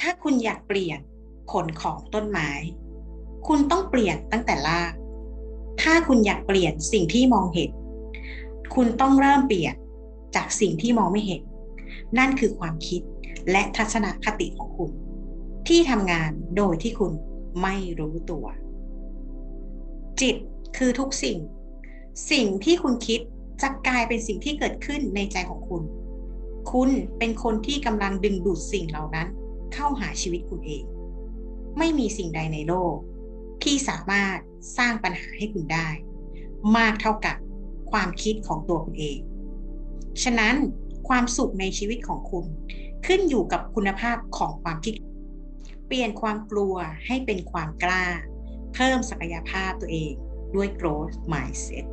ถ้าคุณอยากเปลี่ยนผลของต้นไม้ คุณต้องเปลี่ยนตั้งแต่ราก ถ้าคุณอยากเปลี่ยนสิ่งที่มองเห็น คุณต้องเริ่มเปลี่ยนจากสิ่งที่มองไม่เห็น นั่นคือความคิดและทัศนคติของคุณ ที่ทำงานโดยที่คุณไม่รู้ตัว จิตคือทุกสิ่ง สิ่งที่คุณคิดจะกลายเป็นสิ่งที่เกิดขึ้นในใจของคุณ คุณเป็นคนที่กำลังดึงดูดสิ่งเหล่านั้น เข้าหาชีวิตคุณเอง ไม่มีสิ่งใดในโลก ที่สามารถสร้างปัญหาให้คุณได้ มากเท่ากับความคิดของตัวคุณเอง ฉะนั้นความสุขในชีวิตของคุณ ขึ้นอยู่กับคุณภาพของความคิด เปลี่ยนความกลัวให้เป็นความกล้า เพิ่มศักยภาพตัวเองด้วย growth mindset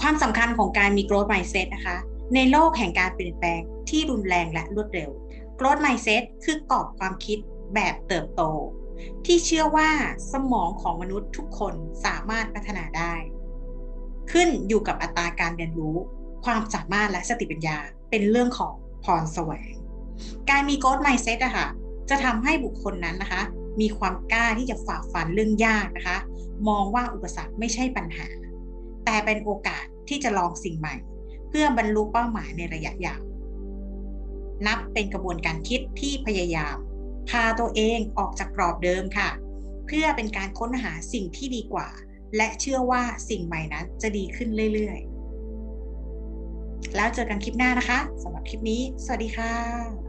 ความสำคัญของการมี growth mindset นะคะ ในโลกแห่งการเปลี่ยนแปลงที่รุนแรงและรวดเร็ว growth mindset คือกรอบความคิดแบบเติบโต ที่เชื่อว่าสมองของมนุษย์ทุกคนสามารถพัฒนาได้ ขึ้นอยู่กับอัตราการเรียนรู้ ความสามารถและสติปัญญาเป็นเรื่องของพรแสวง การมี growth mindset อะค่ะจะทำให้บุคคลนั้นนะคะ มีความกล้าที่จะฝ่าฟันเรื่องยากนะคะ มองว่าอุปสรรคไม่ใช่ปัญหา แต่เป็นโอกาสที่จะลองสิ่งใหม่ เพื่อบรรลุเป้าหมายในระยะยาว นับเป็นกระบวนการคิดที่พยายาม พาตัวเองออกจากกรอบเดิมค่ะ เพื่อเป็นการค้นหาสิ่งที่ดีกว่า และเชื่อว่าสิ่งใหม่นั้นจะดีขึ้นเรื่อยๆ แล้วเจอกันคลิปหน้านะคะสำหรับคลิปนี้ สวัสดีค่ะ